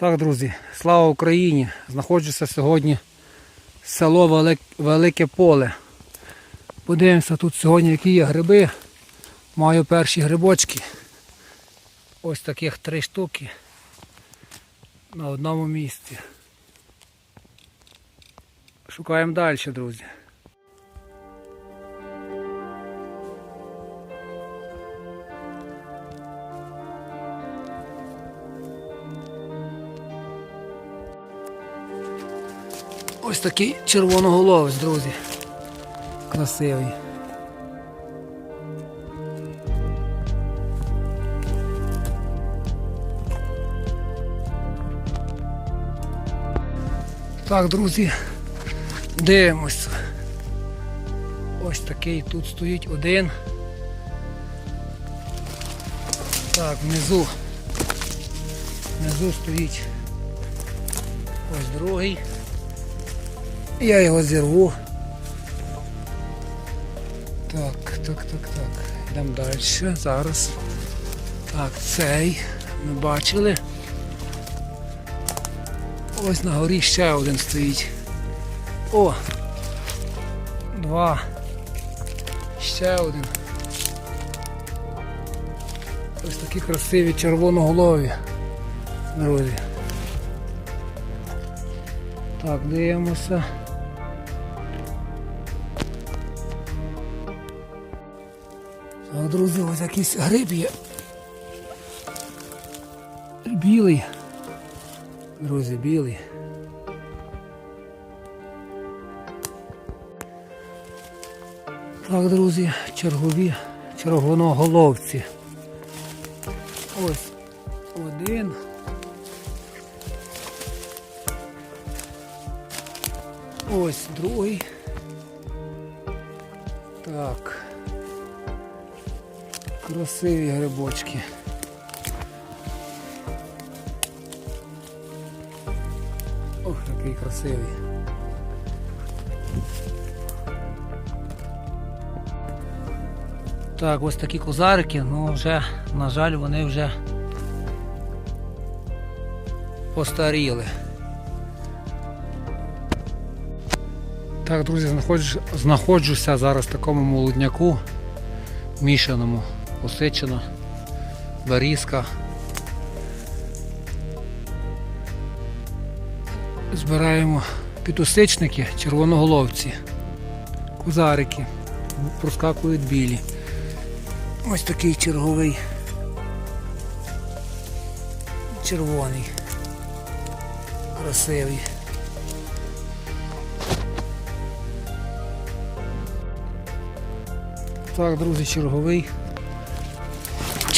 Так, друзі, слава Україні! Знаходжуся сьогодні село Велике Поле. Подивимося тут сьогодні, які є гриби. Маю перші грибочки. Ось таких три штуки на одному місці. Шукаємо далі, друзі. Ось такий червоноголовець, друзі. Красивий. Так, друзі, дивимось. Ось такий тут стоїть один. Так, внизу. Внизу стоїть ось другий. Я його зірву. Так, так, так, так. Йдемо далі. Зараз. Так, цей ми бачили. Ось на горі ще один стоїть. О! Два. Ще один. Ось такі красиві червоноголові. Друзі. Так, дивимося. Друзі, ось якийсь гриб є. Білий. Друзі, білий. Так, друзі, чергові червоноголовці. Ось один. Ось другий. Красиві грибочки. Ох, який красивий. Так, ось такі козарики, ну вже, на жаль, вони вже постаріли. Так, друзі, знаходжуся зараз в такому молодняку мішаному, посичено, берізка. Збираємо підосичники, червоноголовці, кузарики, проскакують білі. Ось такий черговий червоний, красивий. Так, друзі, черговий.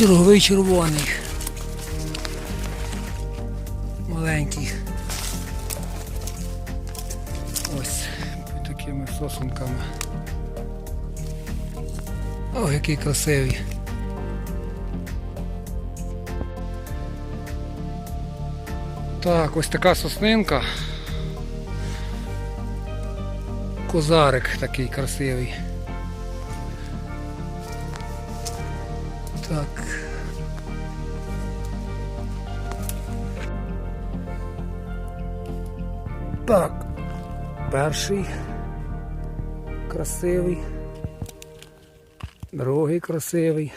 Черговий червоний. Маленький. Ось такими сосунками. Ой, який красивий. Так, ось така соснинка. Козарик такий красивий. Так. Так. Перший красивий. Другий красивий.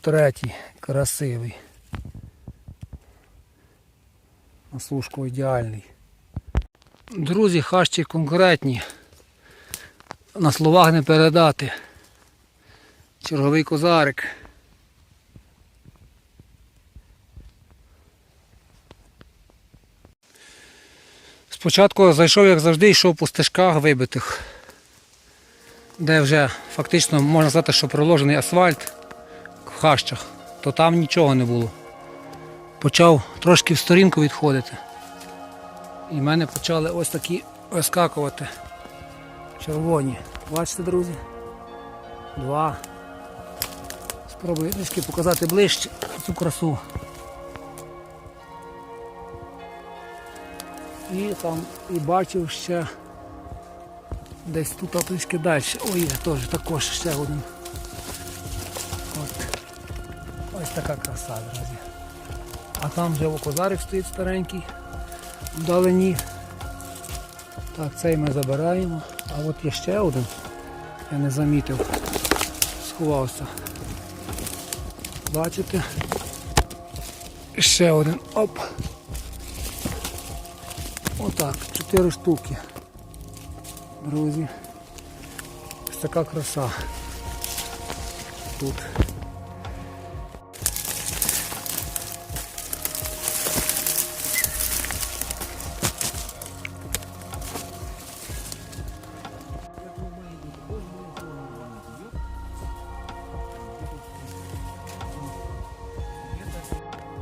Третій красивий. На сушку ідеальний. Друзі, хащі конкретні. На словах не передати. Черговий козарик. Спочатку зайшов, як завжди, йшов по стежках вибитих, де вже фактично можна сказати, що проложений асфальт в хащах, то там нічого не було. Почав трошки в сторінку відходити. І в мене почали ось такі вискакувати червоні. Бачите, друзі? Два. Спробую трішки показати ближче цю красу. І там і бачив ще десь тут трішки далі. Ой, є теж також ще один. От. Ось така краса, друзі. А там вже козарик стоїть старенький вдалині. Так, цей ми забираємо. А от є ще один. Я не замітив. Сховався. Бачите? Ще один. Оп. Отак, чотири штуки. Друзі. Ось така краса. Тут.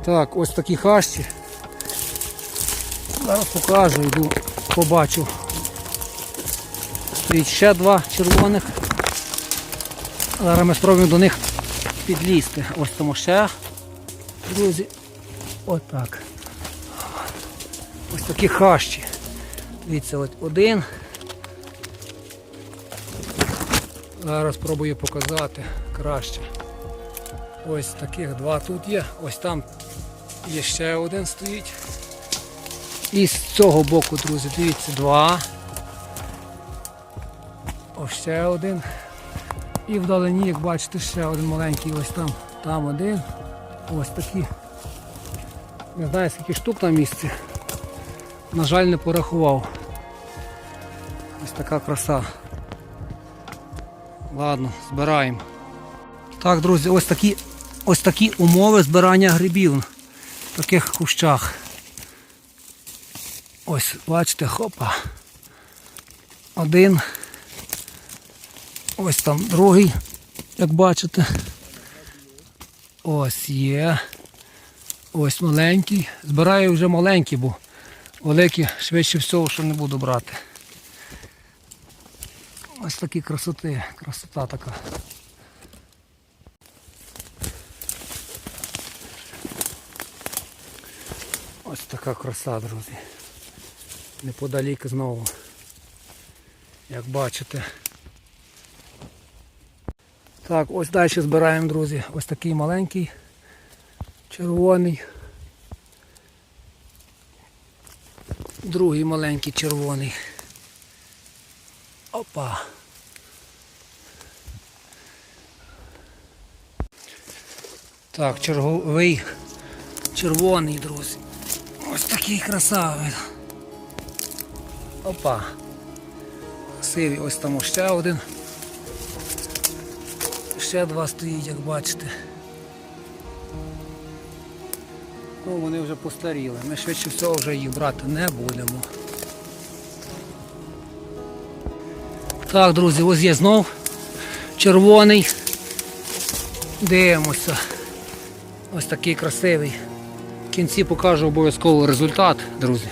Так, ось такі хащі. Зараз покажу, йду, побачу. Стоїть ще два червоних. Зараз ми спробуємо до них підлізти. Ось тому ще. Друзі. Отак. Ось такі хащі. Дивіться, от один. Зараз спробую показати краще. Ось таких два тут є. Ось там є ще один стоїть. І з цього боку, друзі, дивіться, два. Ось ще один. І вдалині, як бачите, ще один маленький, ось там, там один. Ось такі. Не знаю скільки штук на місці. На жаль, не порахував. Ось така краса. Ладно, збираємо. Так, друзі, ось такі, ось такі умови збирання грибів в таких кущах. Ось, бачите, хопа. Один. Ось там другий, як бачите. Ось є. Ось маленький. Збираю вже маленький, бо великі швидше всього, що не буду брати. Ось такі красоти, красота така. Ось така краса, друзі. Неподалік знову. Як бачите. Так, ось далі збираємо, друзі. Ось такий маленький, червоний. Другий маленький червоний. Опа. Так, черговий червоний, друзі. Ось такий красавий. Опа. Сивий, ось там ще один. Ще два стоїть, як бачите. Ну, вони вже постаріли. Ми швидше всього вже їх брати не будемо. Так, друзі, ось є знов червоний. Дивимося. Ось такий красивий. В кінці покажу обов'язково результат, друзі.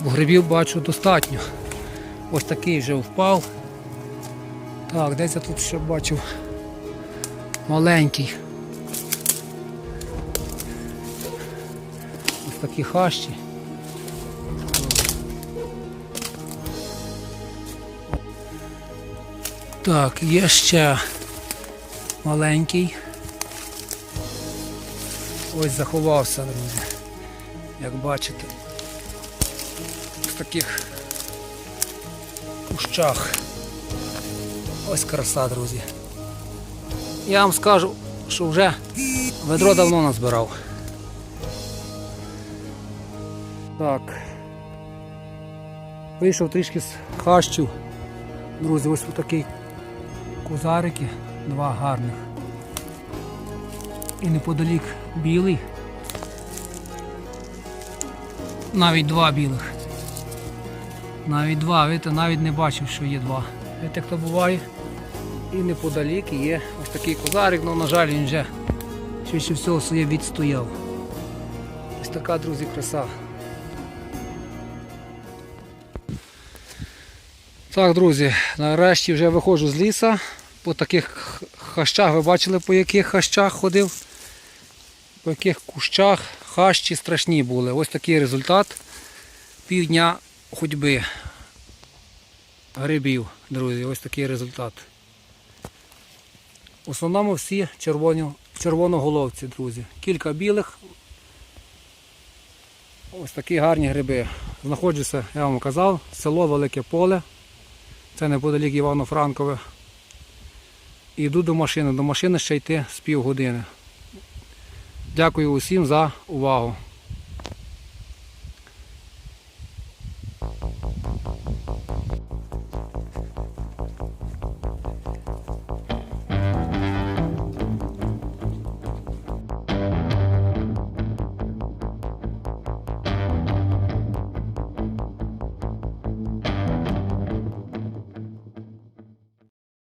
Бо грибів бачу достатньо. Ось такий вже впав. Так, десь я тут ще бачив маленький. Ось такі хащі. Так, є ще маленький. Ось заховався, друзі. Як бачите. В таких кущах. Ось краса, друзі. Я вам скажу, що вже ведро давно назбирав. Так. Вийшов трішки з хащів. Друзі, ось такий козарики, два гарних. І неподалік білий. Навіть два білих. Навіть два, видите, навіть не бачив, що є два. Видите, хто буває. І неподалік є ось такий козарик, але, на жаль, він вже швидше всього своє відстояв. Ось така, друзі, краса. Так, друзі, нарешті вже виходжу з ліса. По таких хащах, ви бачили, по яких хащах ходив, по яких кущах хащі страшні були. Ось такий результат півдня ходьби грибів, друзі, ось такий результат. В основному всі червоні, червоноголовці, друзі. Кілька білих, Ось такі гарні гриби. Знаходжуся, я вам казав, село Велике Поле. Це неподалік Івано-Франкове. І йду до машини. До машини ще йти з півгодини. Дякую усім за увагу.